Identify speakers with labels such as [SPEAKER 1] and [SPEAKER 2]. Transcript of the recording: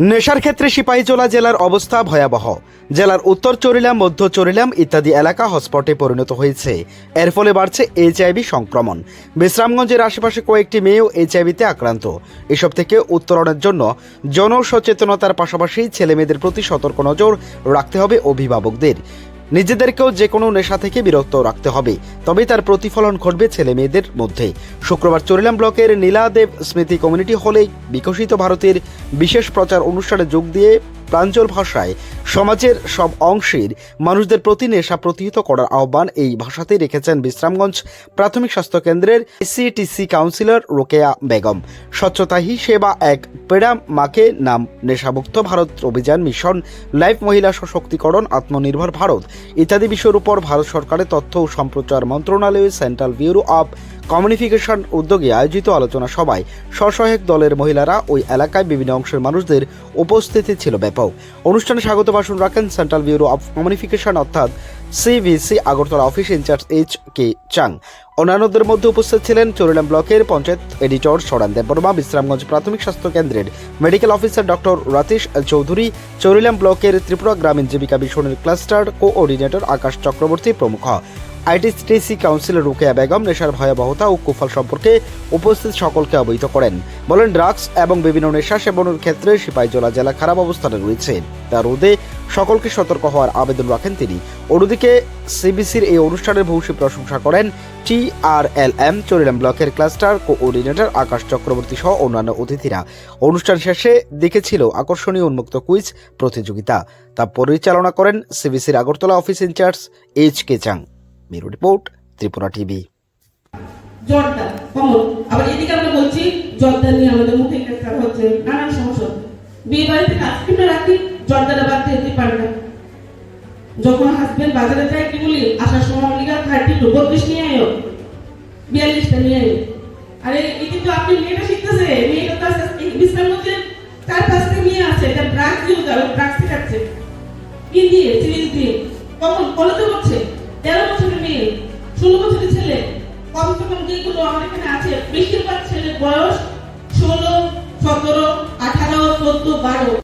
[SPEAKER 1] নেশার ক্ষেত্রে সিপাহীজোলা জেলার অবস্থা ভয়াবহ। জেলার উত্তর চরিলাম, মধ্য চরিলাম ইত্যাদি এলাকা হটস্পটে পরিণত হয়েছে। এর ফলে বাড়ছে এইচআইভি সংক্রমণ। বিশ্রামগঞ্জের আশেপাশে কয়েকটি মেয়েও এইচআইভিতে আক্রান্ত। এসব থেকে উত্তরণের জন্য জনসচেতনতার পাশাপাশি ছেলেমেয়েদের প্রতি সতর্ক নজর রাখতে হবে অভিভাবকদের। নিজেদেরকেও যে কোনো নেশা থেকে বিরক্ত রাখতে হবে। তবে তার প্রতিফলন ঘটবে ছেলে মেয়েদের মধ্যে। শুক্রবার চরিলাম ব্লকের নীলাদেব স্মৃতি কমিউনিটি হলে বিকশিত ভারতের বিশেষ প্রচার অনুষ্ঠানে যোগ দিয়ে প্রাঞ্জল ভাষায় সমাজের সব অংশের মানুষদের প্রতি নেশা প্রতিহত করার আহ্বান এই ভাষাতেই রেখেছেন বিশ্রামগঞ্জ প্রাথমিক স্বাস্থ্য কেন্দ্রের সিটিসি কাউন্সিলর রোকেয়া বেগম। স্বচ্ছতা হি সেবা এক পেড়া মাকে নাম নেশামুক্ত ভারত অভিযান মিশন, লাইফ মহিলা সশক্তিকরণ, আত্মনির্ভর ভারত ইত্যাদি বিষয়ের উপর ভারত সরকারের তথ্য ও সম্প্রচার মন্ত্রণালয়ের সেন্ট্রাল ব্যুরো অব কমিউনিকেশন উদ্যোগে আয়োজিত আলোচনা সভায় স্বসহায়ক দলের মহিলারা ওই এলাকায় বিভিন্ন অংশের মানুষদের উপস্থিতি ছিল ব্যাপক। অনুষ্ঠানে স্বাগত ভাষণ রাখেন সেন্ট্রাল ব্যুরো অফ কমিউনিফিকেশন অর্থাৎ CVC Agartala office incharge H K Chang. অন্যান্যদের মধ্যে উপস্থিত ছিলেন চরিলাম ব্লকের পঞ্চায়েত এডিটর সরান দেববর্মা, বিশ্রামগঞ্জ প্রাথমিক স্বাস্থ্য কেন্দ্রের medical officer doctor Ratesh Chowdhury, Charilam ব্লকের ত্রিপুরা গ্রামীণ জীবিকা মিশনের ক্লাস্টার কোঅর্ডিনেটর আকাশ চক্রবর্তী প্রমুখ। আইটিসিটিসি কাউন্সিলর রুকেয়া বেগম নেশার ভয়াবহতা ও কুফল সম্পর্কে উপস্থিত সকলকে অবহিত করেন। বলেন, ড্রাগস এবং বিভিন্ন নেশা সেবনের ক্ষেত্রে সিপাহীজলা জেলা খারাপ অবস্থানে রয়েছে। তার রোধে সকলকে সতর্ক হওয়ার আবেদন রাখেন তিনি। অন্যদিকে সিবিসির এই অনুষ্ঠানের ভূয়সী প্রশংসা করেন টি আর এল টিআরএলএম চরিলাম ব্লকের ক্লাস্টার কোঅর্ডিনেটর আকাশ চক্রবর্তী সহ অন্যান্য অতিথিরা। অনুষ্ঠান শেষে দেখেছিল আকর্ষণীয় উন্মুক্ত কুইজ প্রতিযোগিতা। তা পরিচালনা করেন সিবিসির Agartala office incharge H K Chang. Bureau report, Tripura TV.
[SPEAKER 2] জর্দা কমন আবার এদিকে আমরা বলছি নিয়ে আমাদের মুখে হচ্ছে, নানান সমস্যা। বিয়ে বাড়িতে রাখি বাদ যখন হাজবেন্ড বাজারে যায়, কি বলি? আসার সময় লিগা থার্টি টু বত্রিশ নিয়ে আয়ো। বিয়াল্লিশটা নিয়ে আয়ো। আরে, এই কিন্তু আপনি মেয়েটা শিখতেছে। মেয়েটা তো বিশ্রাম মধ্যে কাছ থেকে নিয়ে আসে। এটা ড্রাগস ইউজ আর ড্রাগস শেখাচ্ছে। কি দিয়ে? সিরিজ দিয়ে। কখন? কলেজে করছে তেরো বছরের মেয়ে। ষোলো বছরের ছেলে। কমসে কম যেগুলো আমার এখানে আছে, বেশিরভাগ ছেলের বয়স ষোলো, সতেরো, আঠারো, চোদ্দ, বারো।